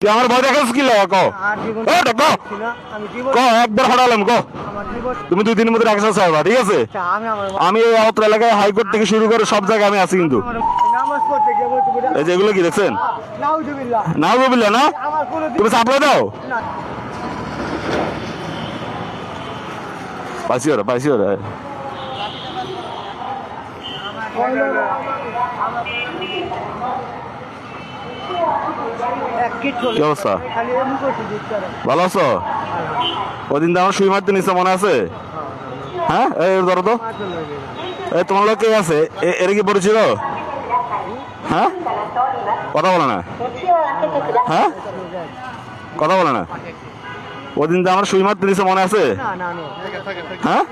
আমার ভয় দেখাস কি লাগা? ক ক একবার হঠালাম ক তুমি দুই দিনের মধ্যে রাখছো সাহেবা ঠিক আছে? আচ্ছা, আমি আমার এই অত্র এলাকায় হাইকোর্ট থেকে শুরু করে সব জায়গায় আমি আছি কিন্তু। আমার এই যে এগুলো কি দেখছেন? নাউজুবিল্লাহ। না? বুঝলে না আমার তুমি সাপ্লাই দাও? পাইছি ওরা পাইছি ওরা। কিচ্ছু কি অবস্থা? ভালো আছো? ওদিন তো আমার সুই মারতে নিচ্ছে মনে আছে? হ্যাঁ? এই ধরো তো। এই তোমার লোক কে আছে? এ- এর কি পরিচিত হ্যাঁ? কথা বলে না। হ্যাঁ? কথা বলে না। ওদিন তো আমার সুই মারতে নিচ্ছে মনে আছে? না না না। হ্যাঁ?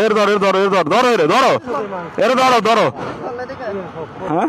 এর ধর এর ধর এর ধর ধরো এর ধরো। এর ধরো ধরো। হ্যাঁ?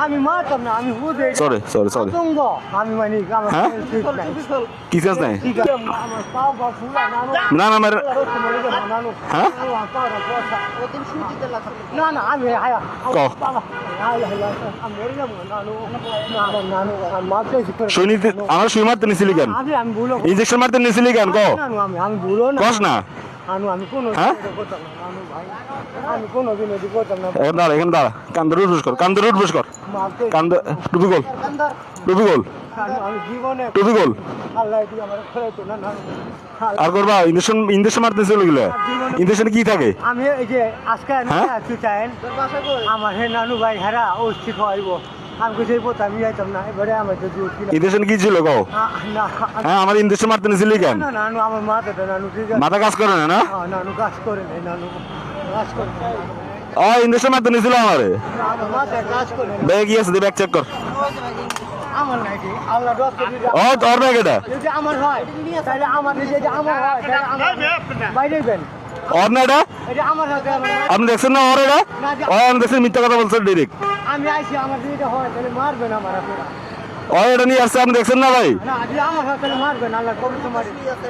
আমি মারতাম না আমি বুঝে সরি সরি সরি আমি মানে আমার হ্যাঁ? কি চেঞ্জ নাই? না না আমার হ্যাঁ? না না আমি আমার সুই মারতে নিছিলি কেন? আমি আমি ভুলো ইঞ্জেকশন মারতে নিছিলি কেন? কস না। হ্যাঁ? এখন দাঁড়া এখানে দাঁড়া। কান্দে রুট বুস কর কান্দে রুট বুস কর। কান্দে টুপি গোল টুপি গোল। টুপি গোল। আর করবা ইঞ্জেকশন ইঞ্জেকশন মারতে নিছিল গিলা ইঞ্জেকশনে কি থাকে? আমি এই যে আজকে হ্যাঁ? আমার হে নানু ভাই হেরা ও ঠিক আমি যাইতাম না এবারে আমার কি ছিল কও? আ- না হ্যাঁ আমার মারতে নিছিলি কেন? না নানু আমার মাথাটা নানু ঠিক আছে। মাথা কাজ করে না না? নানু কাজ করে নেই নানু কাজ করে ও ইঞ্জেকশন মারতে নিছিল আমারে? আমার মাথায় কাজ করে ব্যাগ আছে ব্যাগ চেক কর। আমার নাকি আল্লাহ ডক্টর দিলে ও তোর ব্যাগ এটা? যদি আমার হয় তাহলে আমার এই যে যে আমার হয় তাহলে আমার বাইরে বেন ওর না এটা? এটা আমার তাহলে আমার- আপনি দেখছেন না ওর এটা? ও আমি দেখছেন মিথ্যা কথা বলছেন ডিরেক্ট আমি আইছি আমার যদি হয় তাহলে মারবেন আমার আপনারা। নিয়ে আসছে আপনি দেখছেন না ভাই?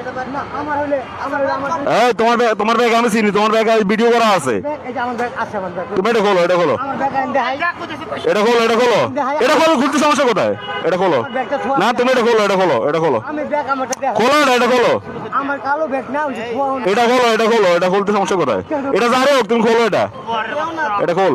তোমার না আমার হলে আমার হলে আমার এই তোমার ব্যাগ তোমার ব্যাগ আমি চিনি তোমার ব্যাগ ভিডিও করা আছে। তুমি এটা খোলো এটা খোলো। এটা খোলো এটা খোলো। এটা খোলো ঘুরতে সমস্যা কোথায়? এটা খোলো। না তুমি এটা খোলো এটা খোলো এটা খোলো। খোলো এটা এটা খোলো। এটা খোলো এটা খোলো এটা খুলতে সমস্যা কোথায়? এটা হোক তুমি খোলো এটা। এটা খোল।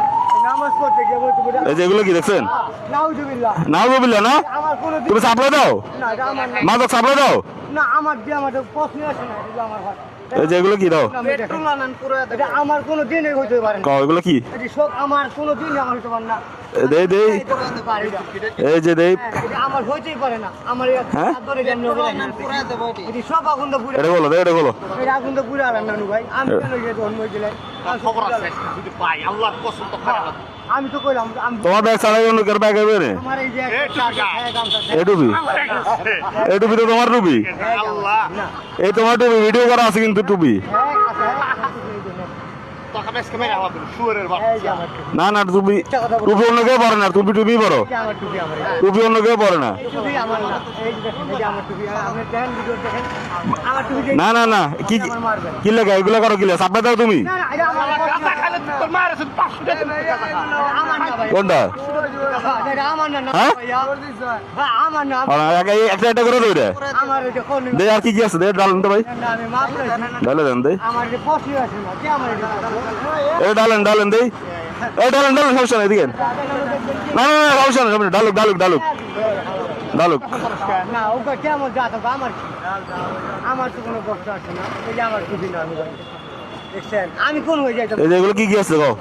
বলে এই যে এগুলো কি দেখছেন? নাউজুবিল্লাহ। না না? আমার কোনো দিন তুমি সাপ্লাই দাও? আমার না মাদক সাপ্লাই দাও? না আমার দিয়ে আমার প্রশ্ন আছে না এটা আমার হয়। এগুলো কি দাও? পেট্রোল আনেন পুরো এটা আমার কোনো দিনই হইতে পারে না। এগুলো কি? সব আমার কোনো দিন আমার হইতে পারে না। দেই দেই এটা করতে পারি না। এই যে দেই হ্যাঁ, আমার হইতেই পারে না। আমার হ্যাঁ? ধরে জানি এটি সব আগুন তো পুরে এটা খোলো এটা এটা আগুন তো পুরে আলেন নানু ভাই। আমি কেন গিয়ে ধর্ম খবর আছে? যদি পাই আল্লাহর কসম তো খারাপ আমি তো কইলাম আমি তোমার ব্যাগ ছাড়াই অন্য কার ব্যাগ হবে না আমার এই যে তো তোমার টুপি। আল্লাহ। এই তোমার টুপি ভিডিও করা আছে কিন্তু টুপি হ্যাঁ আছে হ্যাঁ, এই যে নেন। তোকে বেশ কেমন আলাদা শুয়ারের এই যে বাচ্চা আমার টুপি না না টুপি। টুপি অন্য কেউ পরে না টুপি টুপি পরো। টুপি অন্য কেউ পরে না। না না না না কি কি- লেখা এগুলো করো কি লেখা দাও তুমি। কোনটা? একটা একটা করে দই রে আমার এটা কোন দে আর কি কি আছে? দে ডালেন তো ভাই। আমি মাফ করে দিন। ডালে দেন দে। আমার যে পশি আছে না কে আমার এটা ডালেন ডালেন দেই এই ডালেন ডালেন সমস্যা নাই এদিকে না না না সমস্যা নাই ডালুক ডালুক ডালুক। ডালুক। না ওকে কেমন আমার আমার তো কোনো কষ্ট আছে না এই যে আমার টুপি না আমি কোন হয়ে যাইতাম এই যে এগুলো কি কি আছে গো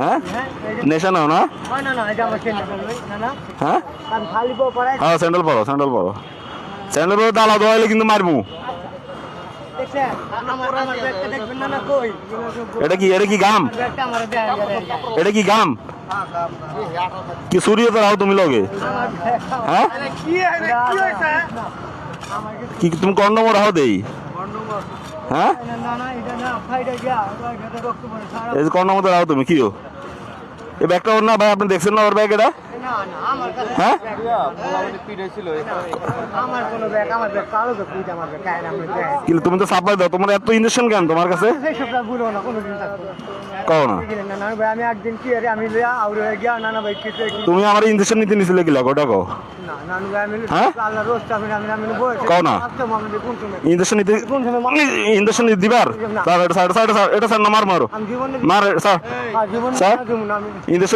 হ্যাঁ? নেশা নাও না? হয়? হ্যাঁ স্যান্ডেল পরো স্যান্ডেল পরো। স্যান্ডেল পরো দালা দোয়াইলে কিন্তু মারবো। এটা কি এটা কি গাম? এটা কি গাম? কি সূর্য তো রাও তুমি লগে? হ্যাঁ? কি তুমি কন্ডম রাও দেই? হ্যাঁ? এই যে কন্ডম তো রাও তুমি কিও এই ব্যাগটা ওর না ভাই, আপনি দেখছেন না ওর ব্যাগ এটা হ্যাঁ? কিন্তু তুমি তো সাপ্লাই দাও, তোমার এত ইঞ্জেকশন কেন তোমার কাছে? কোনো কও না। আমি একদিন কি আরে আমি লিয়া আউরে হয়ে গিয়া না না ভাই কিছু তুমি আমার ইঞ্জেকশন নিতে নিছিলে কিলা গোটা কও। না নানু ভাই আমি? আল্লাহ রোজ আমি আমি আমি বই কও না। কোন ইঞ্জেকশন নিতে কোন ইঞ্জেকশন নিতে দিবার? স্যার এটা স্যার স্যার এটা স্যার না মার মারো। মার স্যার। স্যার?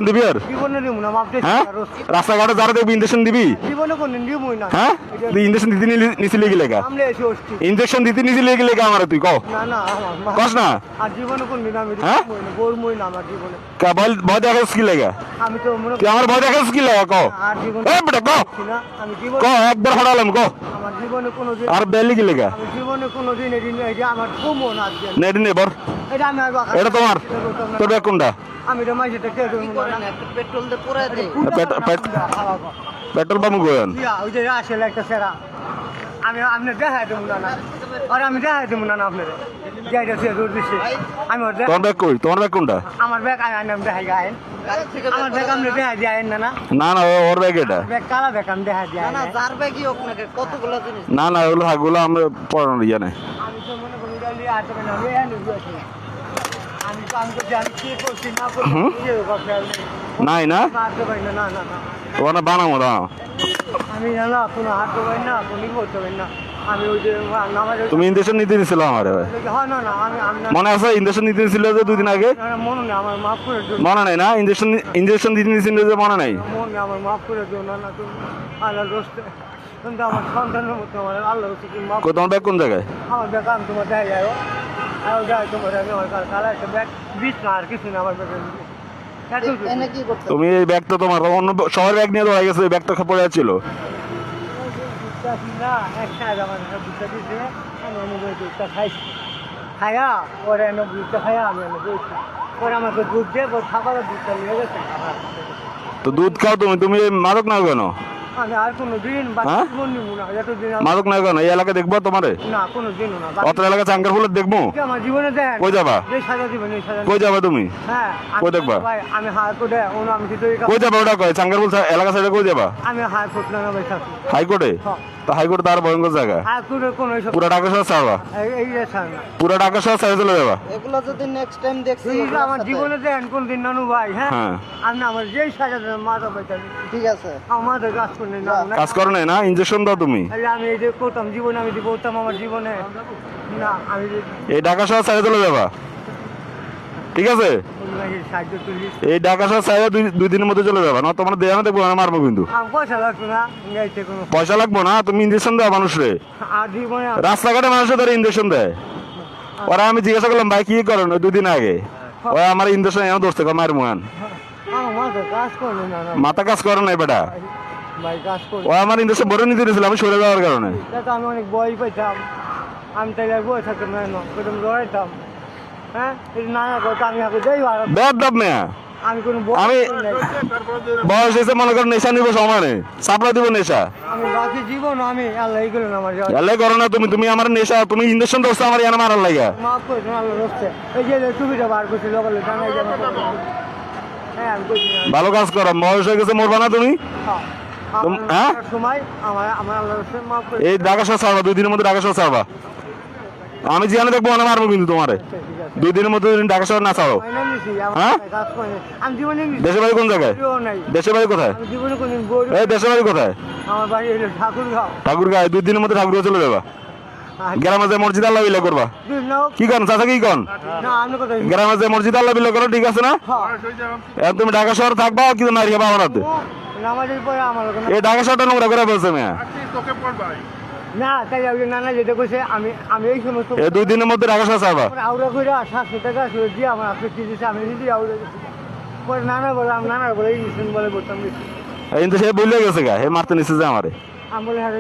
দিব আর জীবনে দিব না মাপতে হ্যাঁ? রাস্তাঘাটে যারা দেখবি ইঞ্জেকশন দিবি। জীবনে কোনদিন দিবই না হ্যাঁ? তুই ইঞ্জেকশন দিতে নিছিলি কি লেগা? সামনে ইঞ্জেকশন দিতে নিছিলি কি লেগা আমার তুই কও। না না কস না। আর জীবনে কোনদিন আমি হ্যাঁ? না আমার জীবনে কা ভয় ভয় দেখাস কি লেগা আমি তো মনে আমার ভয় দেখাস কি লেগা কও আর জীবনে না আমি জীবন হড়ালাম কও আমার জীবনে কোনো দিন আর লেগা আমি জীবনে কোনো দিন এদিন এই যে আমার কমো না আজকে নেট নেবর এটা আমি আর বাকা- এটা তোমার তোর ব্যাগ কোনটা আমি এটা মাইসে পেট্রোল দিয়ে পুরাই দেয় পেট- পেট- পেট্রোল পাম্প গোয়েন ওই যে আসলে একটা সেরা আমি আপনি দেখা দেবো না না আর আমি দেখা দেবো না না আপনার। যাইটা সে দিচ্ছে আমি ওর তোমার ব্যাগ কই? তোমার ব্যাগ কোনটা? আমার ব্যাগ আমি আমি দেখা গায়েন আমার ব্যাগ আপনি দেখা যায় না না? না না ওর ব্যাগ এটা। ব্যাগ কালা ব্যাগ আমি দেখা যায় না না যার ব্যাগই হোক না কতগুলো জিনিস? না না ওগুলো ওগুলো আমরা পড়ানোর ইয়ে নেই। আমি তো মনে করি এটা লিয়ে আসবে না আমি তো আমি তো জানি কি করছি না করছি নাই না? হাত না না না না। বানাবো আমি না কোনো হাত দেবেন না কোনো করতে না। আমি ওই যে নামাজের তুমি ইঞ্জেকশন নিতে নিছিল আমার। হয় না না আমি আমি না মনে আছে ইঞ্জেকশন নিতে নিছিল যে দুদিন আগে? না, না, মনে নেই আমার মাফ করে দিও। মনে নাই না? ইঞ্জেকশন ইঞ্জেকশন দিতে নিছিল যে মনে নাই? মনে নেই আমার মাফ করে দিও না না তুমি আল্লাহর রস্তে কিন্তু আমার সন্তানের মতো আমার আল্লাহর রস্তে তুমি মাফ কই তোমার ব্যাগ কোন জায়গায়? আমার ব্যাগ আমি তোমার দেয় যাই আর যাই তোমার আমি আমার কাল কালা একটা ব্যাগ বিষ না আর কিছু না আমার ব্যাগের মধ্যে। এত এনে তুমি এই ব্যাগ তো তোমার অন্য শহর ব্যাগ নিয়ে দৌড়াই গেছে ব্যাগটা পড়ে ছিল বুঝতেছি না একটা আমার একটা বুঝতে আমি এনে বই দুধটা খাইছি। খাইয়া ওরে এনে দুধটা খাইয়া আমি এনে বইছি। পরে আমাকে দুধ দিয়ে ওর খাবারের দুধটা নিয়ে গেছে খাবার তো দুধ খাও তুমি তুমি মাদক না কেন? হ্যাঁ? মাদক না কেন? এই এলাকা দেখব তোমারে? অত এলাকা চাঙ্কার ফুলের দেখব? কই যাবা? কই যাবে তুমি? হ্যাঁ কই দেখবা? কই যাবা ওটা কয় চাঙ্কার ফুল এলাকা সাইডে কই যাবা? আমি হার করতে হাইকোর্টে। তো ভয়ঙ্কর জায়গা। কোনো এইসব পুরা ঢাকা শহর ছাড়বা। এই- এই যে ছাড় না। পুরা ঢাকা শহর ছাড়ে চলে যাবা। এগুলো যদি নেক্সট টাইম দেখছি আমার জীবনে দেন কোন দিন নানু ভাই হ্যাঁ? হ্যাঁ। আপনি আমার যেই সাজা দেন মাথা পাইতে ঠিক আছে। আমার কাজ করে না কাজ করো নাই না? ইঞ্জেকশন দাও তুমি। আমি এই যে করতাম জীবনে আমি যে করতাম আমার জীবনে। না আমি এই ঢাকা শহর ছাড়ে চলে যাবা। ঠিক আছে? এই ঢাকা শহর দুই দিনের মধ্যে চলে যাবা না তোমার দেয়া না দেখব আমি মারবো কিন্তু। পয়সা না কোনো পয়সা লাগবো না তুমি ইঞ্জেকশন দাও মানুষরে। রাস্তাঘাটে মানুষের ধরে ইঞ্জেকশন দেয়। ওরা আমি জিজ্ঞাসা করলাম ভাই কি করেন দুদিন আগে। ওই আমার ইঞ্জেকশন এনে ধরছে মায়ের মুহান মাথা কাজ করে না না। বেটা। ও আমার ইঞ্জেকশন ভরে নিতে দিয়েছিল আমি সরে যাওয়ার কারণে। আমি অনেক বই পাইতাম। আমি আর বই থাকতাম না লড়াইতাম। হ্যাঁ আমি হাতে দেই ভাড়া বেদ দাব মেয়া আমি কোনো বই আমি- করি নাই। বয়স হয়েছে মনে করেন নেশা নিব সমানে। চাপড়া দিব নেশা। বাকি জীবন আমি আল্লাহ এই আমার যাওয়া করো না তুমি তুমি আমার নেশা তুমি ইঞ্জেকশন ধরছো আমার ইয়ানা মারার লাগা মাফ করে দেন আল্লাহ রস্তে এই যে টুপিটা বার করছি লোকালে জানাই যাবে হ্যাঁ না। ভালো কাজ করো বয়স হয়ে গেছে মরবা না তুমি। হ্যাঁ। তুম- হ্যাঁ? সময় আমার আমার আল্লাহ মাফ করে এই ঢাকা শহর ছাড়বা দুই দিনের মধ্যে ঢাকা শহর ছাড়বা। আমি জিয়ানে দেখব না মারবো কিন্তু তোমারে। দুই দিনের মধ্যে তুমি ঢাকা শহর না ছাড়ো। হ্যাঁ? দেশের বাড়ি কোন জায়গায়? দেশের বাড়ি কোথায়? এই দেশের বাড়ি কোথায়? আমার বাড়ি হলো ঠাকুরগাঁও। ঠাকুর গায়ে দুই দিনের মধ্যে ঠাকুর চলে যাবা? গ্রামে যে মসজিদ আল্লাহ বিলে করবা? কি কন চাচা কি কন? না আমি কোথায় গ্রামে যে মসজিদ আল্লাহ বিলে করো ঠিক আছে না? তুমি ঢাকা শহর থাকবা কিন্তু মারি খাবা আমার হাতে? নামাজের পরে আমার এই ঢাকা শহরটা নোংরা করে বলছে মেয়া। তোকে পড়বাই না তাই ওই যে নানা যেটা কইছে আমি আমি এই সমস্ত এই দুই দিনের মধ্যে ঢাকা শহর ছাড়বা আউরা করে সাতশো টাকা শুধু দিয়ে আমার আপনি কি আমি দিদি আউরা দিচ্ছি। পরে নানা বলে আমি নানার বলে এই বলে বলতাম এই কিন্তু সে বললে গেছে গা হে মারতে যে আমারে। আমি হ্যাঁ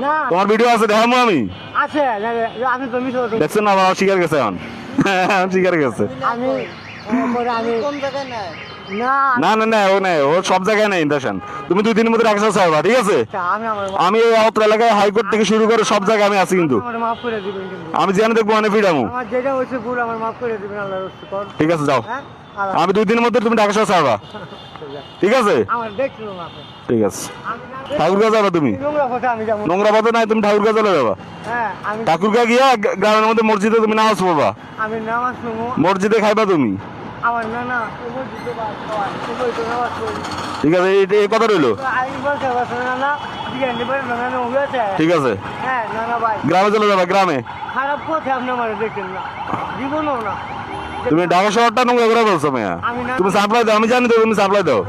না। তোমার ভিডিও আছে দেখামো আমি। আছে না, না, তো দেখছেন না আমার শিকার গেছে এখন। শিকার গেছে। আমি হ্যাঁ, পরে আমি কোন জায়গায় না না। না না ও নাই ও সব জায়গায় নাই ইন্টারশন তুমি দুই দিনের মধ্যে ঢাকা শহর ঠিক আছে? আমি আমি এই আউত্র এলাকায় হাইকোর্ট থেকে শুরু করে সব জায়গায় আমি আছি কিন্তু। আমার মাফ করে দিবেন আমি জানি দেখব মানে ফিরামু আমার যেটা হয়েছে ভুল আমার মাফ করে দিবেন আল্লাহ রস্ত ঠিক আছে যাও। হ্যাঁ? আমি দুই দিনের মধ্যে তুমি ঢাকা শহর ঠিক আছে? ঠিক আছে। ঠাকুরগাঁ যাবা তুমি? নোংরা পথে নাই তুমি ঠাকুরগাঁ চলে যাবা? হ্যাঁ আমি ঠাকুরগাঁ গিয়া গ্রামের মধ্যে মসজিদে তুমি নামাজ পড়বা? আমি নামাজ পড়ব। মসজিদে খাইবা তুমি? ঠিক আছে এই কথা রইল? ঠিক আছে। হ্যাঁ গ্রামে চলে যাবা গ্রামে? খারাপ পথে আপনি আমার দেখেন না। জীবনও না। তুমি ঢাকা শহরটা নোংরা করে বলছো মেয়া। তুমি সাপ্লাই দাও আমি জানি তো তুমি সাপ্লাই দাও।